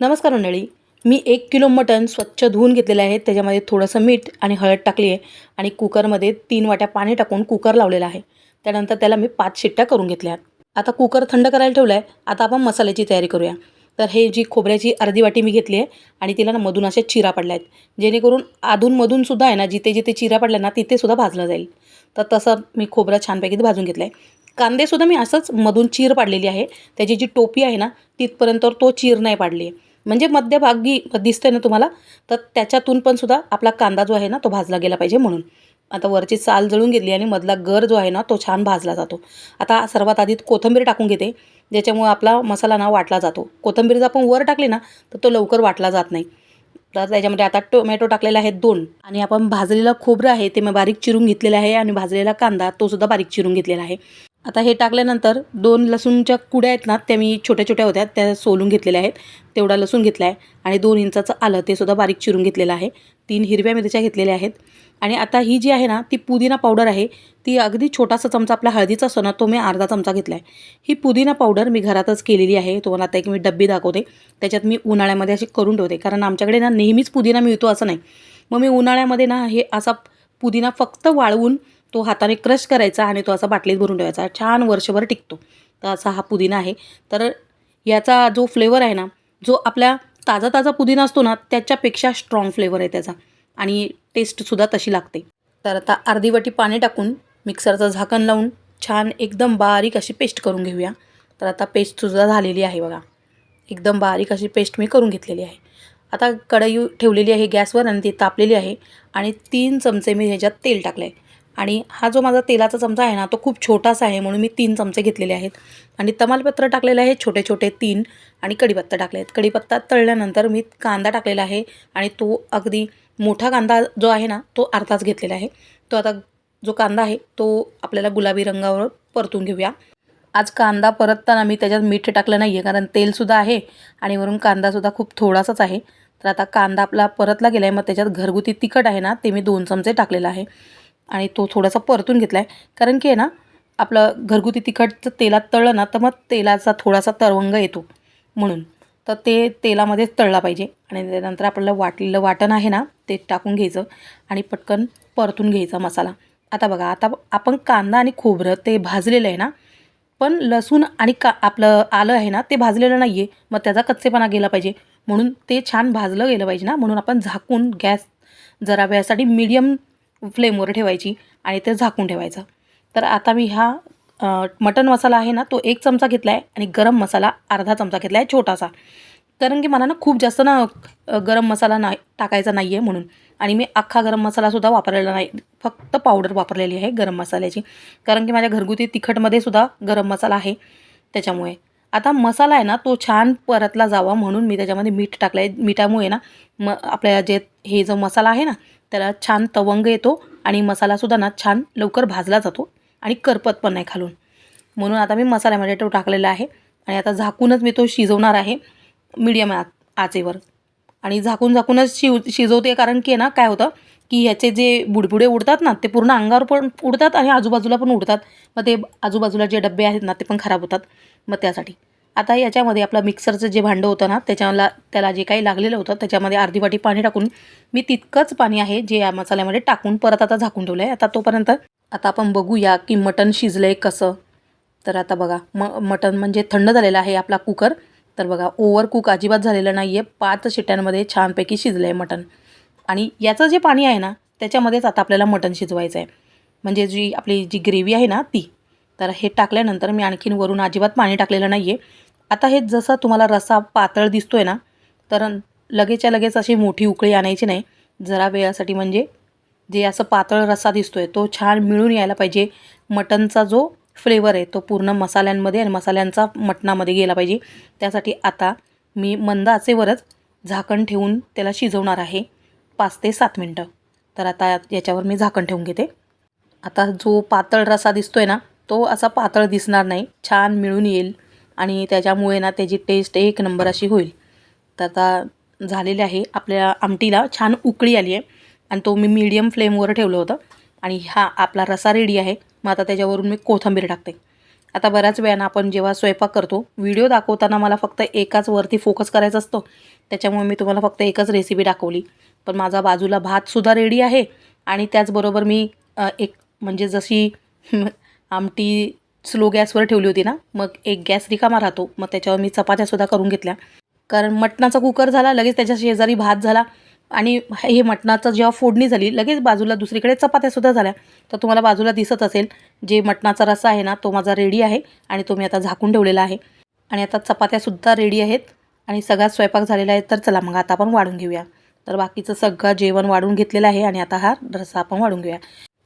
नमस्कार मंडळी. मी एक किलो मटण स्वच्छ धुवून घेतलेलं आहे. त्याच्यामध्ये थोडंसं मीठ आणि हळद टाकली आहे आणि कुकरमध्ये तीन वाट्या पाणी टाकून कुकर लावलेला आहे. त्यानंतर त्याला मी पाच शिट्ट्या करून घेतल्या आता कुकर थंड करायला ठेवला आहे आता आपण मसाल्याची तयारी करूया. तर हे जी खोबऱ्याची अर्धी वाटी मी घेतली आहे आणि तिला ना मधून असे चिरा पडल्या आहेत. जेणेकरून अधूनमधूनसुद्धा आहे ना जिथे जिथे चिरा पडल्या ना तिथेसुद्धा भाजलं जाईल. तर तसं मी खोबरं छानपैकी भाजून घेतलं आहे कांदेसुद्धा मी असंच मधून चीर पाडलेली आहे. त्याची जी टोपी आहे ना तिथपर्यंत तो चीर नाही पाडली. आहे म्हणजे मध्यभागी दिसतंय ना तुम्हाला तर त्याच्यातून पण सुद्धा आपला कांदा जो आहे ना तो भाजला गेला पाहिजे म्हणून. आता वरची साल जळून घेतली आणि मधला गर जो आहे ना तो छान भाजला जातो. आता सर्वात आधी कोथिंबीर टाकून घेते ज्याच्यामुळे आपला मसाला ना वाटला जातो. कोथंबीर जर आपण वर टाकली ना तर तो लवकर वाटला जात नाही. तर त्याच्यामध्ये आता टोमॅटो टाकलेला आहे दोन. आणि आपण भाजलेलं खोबरं आहे ते मी बारीक चिरून घेतलेलं आहे आणि भाजलेला कांदा तो सुद्धा बारीक चिरून घेतलेला आहे. आता हे टाकल्यानंतर दोन लसूणच्या कुड्या आहेत ना त्या मी छोट्या छोट्या होत्या त्या सोलून घेतलेल्या आहेत. तेवढा लसूण घेतला आहे आणि दोन इंचाचं आलं ते सुद्धा बारीक चिरून घेतलेलं आहे. तीन हिरव्या मिरच्या घेतलेल्या आहेत. आणि आता ही जी आहे ना ती पुदिना पावडर आहे. ती अगदी छोटासा चमचा आपला हळदीचा असतो ना तो मी अर्धा चमचा घेतला आहे ही पुदिना पावडर मी घरातच केलेली आहे. तुम्हाला आता एक मी डब्बी दाखवते. त्याच्यात मी उन्हाळ्यामध्ये अशी करून ठेवते. कारण आमच्याकडे ना नेहमीच पुदिना मिळतो असं नाही. मग मी उन्हाळ्यामध्ये ना हे असा पुदिना फक्त वाळवून तो हाताने क्रश करायचा आणि तो असा बाटलीत भरून ठेवायचा. छान वर्षभर टिकतो. तर असा हा पुदिना आहे. तर याचा जो फ्लेवर आहे ना जो आपल्या ताजा ताजा पुदिना असतो ना त्याच्यापेक्षा स्ट्रॉंग फ्लेवर आहे त्याचा. आणि टेस्टसुद्धा तशी लागते. तर आता अर्धी वाटी पाणी टाकून मिक्सरचं झाकण लावून छान एकदम बारीक अशी पेस्ट करून घेऊया. तर आता पेस्टसुद्धा झालेली आहे बघा. एकदम बारीक अशी पेस्ट मी करून घेतलेली आहे. आता कढई ठेवलेली आहे गॅसवर आणि ती तापलेली आहे आणि तीन चमचे मी ह्याच्यात तेल टाकलं आहे आणि हा जो माझा तेलाचा चमचा आहे ना तो खूप छोटासा आहे म्हणून मी तीन चमचे घेतलेले आहेत. आणि तमालपत्र टाकलेलं आहे छोटे छोटे तीन आणि कढीपत्ता टाकले आहेत कढीपत्ता तळल्यानंतर मी कांदा टाकलेला आहे आणि तो अगदी मोठा कांदा जो आहे ना तो अर्धाच घेतलेला आहे. तो आता जो कांदा आहे तो आपल्याला गुलाबी रंगावर परतून घेऊया. आज कांदा परतताना मी त्याच्यात मीठ टाकलं नाही आहे कारण तेलसुद्धा आहे आणि वरून कांदासुद्धा खूप थोडासाच आहे. तर आता कांदा आपला परतला गेला आहे मग त्याच्यात घरगुती तिखट आहे ना ते मी दोन चमचे टाकलेलं आहे. आणि तो थोडासा परतून घेतला आहे कारण की आहे ना आपलं घरगुती तिखटचं तेलात तळलं ना तर मग तेलाचा थोडासा तरवंग येतो. म्हणून तर ते तेलामध्येच तळला पाहिजे. आणि त्यानंतर आपल्याला वाटलेलं वाटण आहे ना ते टाकून घ्यायचं आणि पटकन परतून घ्यायचा मसाला. आता बघा आता आपण कांदा आणि खोबरं ते भाजलेलं आहे ना पण लसूण आणि का आपलं आलं आहे ना ते भाजलेलं नाही आहे मग त्याचा कच्चेपणा गेला पाहिजे. म्हणून ते छान भाजलं गेलं पाहिजे ना म्हणून आपण झाकून गॅस जरा वेळासाठी मीडियम फ्लेमवर ठेवायची आणि ते झाकून ठेवायचं. तर आता मी ह्या मटन मसाला आहे ना तो एक चमचा घेतला आहे आणि गरम मसाला अर्धा चमचा घेतला आहे छोटासा. कारण की मला ना खूप जास्त ना गरम मसाला नाही टाकायचा नाही आहे म्हणून. आणि मी अख्खा गरम मसालासुद्धा वापरलेला नाही. फक्त पावडर वापरलेली आहे गरम मसाल्याची. कारण की माझ्या घरगुती तिखटमध्ये सुद्धा गरम मसाला आहे त्याच्यामुळे. आता मसाला आहे ना तो छान परतला जावा म्हणून मी त्याच्यामध्ये मीठ टाकलं आहे मिठामुळे ना म आपल्या जे हे जो मसाला आहे ना त्याला छान तवंग येतो आणि मसालासुद्धा ना छान लवकर भाजला जातो. आणि करपत पण नाही खालून. म्हणून आता मी मसाल्यामध्ये तो टाकलेला आहे आणि आता झाकूनच मी तो शिजवणार आहे मीडियम आ आचेवर. आणि झाकून झाकूनच शिव शिजवते कारण की ना काय होतं की ह्याचे जे बुडबुडे उडतात ना ते पूर्ण अंगावर पण उडतात आणि आजूबाजूला पण उडतात. मग ते आजूबाजूला जे डबे आहेत ना ते पण खराब होतात. मग त्यासाठी. आता याच्यामध्ये आपलं मिक्सरचं जे भांडं होतं ना त्याच्याला त्याला जे काही लागलेलं होतं त्याच्यामध्ये अर्धी वाटी पाणी टाकून मी तितकंच पाणी आहे जे या मसाल्यामध्ये टाकून परत आता झाकून ठेवलं आहे आता तोपर्यंत आता आपण बघूया की मटण शिजलं आहे कसं. तर आता बघा म मटण म्हणजे थंड झालेलं आहे आपला कुकर. तर बघा ओव्हर कुक अजिबात झालेलं नाही आहे पाच शिट्ट्यांमध्ये छानपैकी शिजलं आहे मटण. आणि याचं जे पाणी आहे ना त्याच्यामध्येच आता आपल्याला मटण शिजवायचं आहे म्हणजे जी आपली जी ग्रेव्ही आहे ना ती. तर हे टाकल्यानंतर मी आणखीन वरून अजिबात पाणी टाकलेलं नाही आहे आता हे जसं तुम्हाला रस्सा पातळ दिसतो आहे ना तर लगेचच्या लगेच अशी मोठी उकळी आणायची नाही. जरा वेळासाठी म्हणजे जे असं पातळ रस्सा दिसतो आहे तो छान मिळून यायला पाहिजे. मटनचा जो फ्लेवर आहे तो पूर्ण मसाल्यांमध्ये आणि मसाल्यांचा मटणामध्ये गेला पाहिजे. त्यासाठी आता मी मंद आचेवरच झाकण ठेवून त्याला शिजवणार आहे. पाच ते सात मिनटं. तर आता याच्यावर मी झाकण ठेवून घेते. आता जो पातळ रसा दिसतो आहे ना तो असा पातळ दिसणार नाही. छान मिळून येईल आणि त्याच्यामुळे ना त्याची टेस्ट एक नंबर अशी होईल. तर आता झालेले आहे आपल्या आमटीला छान उकळी आली आहे. आणि तो मी मीडियम फ्लेमवर ठेवलं होतं. आणि हा आपला रसा रेडी आहे. मग आता त्याच्यावरून मी कोथिंबीर टाकते. आता बऱ्याच वेळानं आपण जेव्हा स्वयंपाक करतो व्हिडिओ दाखवताना मला फक्त एकाच वरती फोकस करायचा असतो. त्याच्यामुळे मी तुम्हाला फक्त एकच रेसिपी दाखवली. पण माझा बाजूला भातसुद्धा रेडी आहे. आणि त्याचबरोबर मी एक म्हणजे जशी आमटी स्लो गॅसवर ठेवली होती ना मग एक गॅस रिकामा राहतो. मग त्याच्यावर मी चपात्यासुद्धा करून घेतल्या. कारण मटणाचा कुकर झाला लगेच त्याच्या शेजारी भात झाला. आणि हे मटणाचं जेव्हा फोडणी झाली लगेच बाजूला दुसरीकडे चपात्यासुद्धा झाल्या. तर तुम्हाला बाजूला दिसत असेल जे मटणाचा रस्सा आहे ना तो माझा रेडी आहे आणि तो मी आता झाकून ठेवलेला आहे. आणि आता चपात्यासुद्धा रेडी आहेत आणि सगळा स्वयंपाक झालेला आहे. तर चला मग आता आपण वाढून घेऊया. तर बाकीचं सगळं जेवण वाढून घेतलेलं आहे आणि आता हा रस्सा आपण वाढून घेऊया.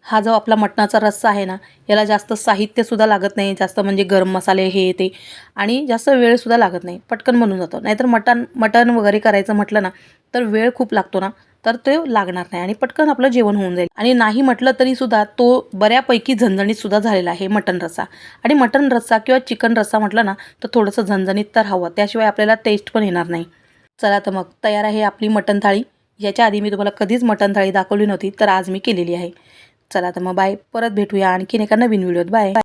हा जो आपला मटणाचा रस्सा आहे ना याला जास्त साहित्यसुद्धा लागत नाही जास्त म्हणजे गरम मसाले हे ते आणि जास्त वेळसुद्धा लागत नाही पटकन बनून जातो. नाहीतर मटण मटण वगैरे करायचं म्हटलं ना तर वेळ खूप लागतो ना तर ते लागणार नाही आणि पटकन आपलं जेवण होऊन जाईल. आणि नाही म्हटलं तरीसुद्धा तो बऱ्यापैकी झणझणीतसुद्धा झालेला आहे मटण रस्सा. आणि मटण रस्सा किंवा चिकन रस्सा म्हटलं ना तर थोडंसं झणझणीत तर हवं त्याशिवाय आपल्याला टेस्ट पण येणार नाही. चला तर मग तयार आहे आपली मटण थाळी. याच्या आधी मी तुम्हाला कधीच मटण थाळी दाखवली नव्हती तर आज मी केलेली आहे. चला तर मग बाय. परत भेटूया आणखीन एका नवीन व्हिडिओत. बाय.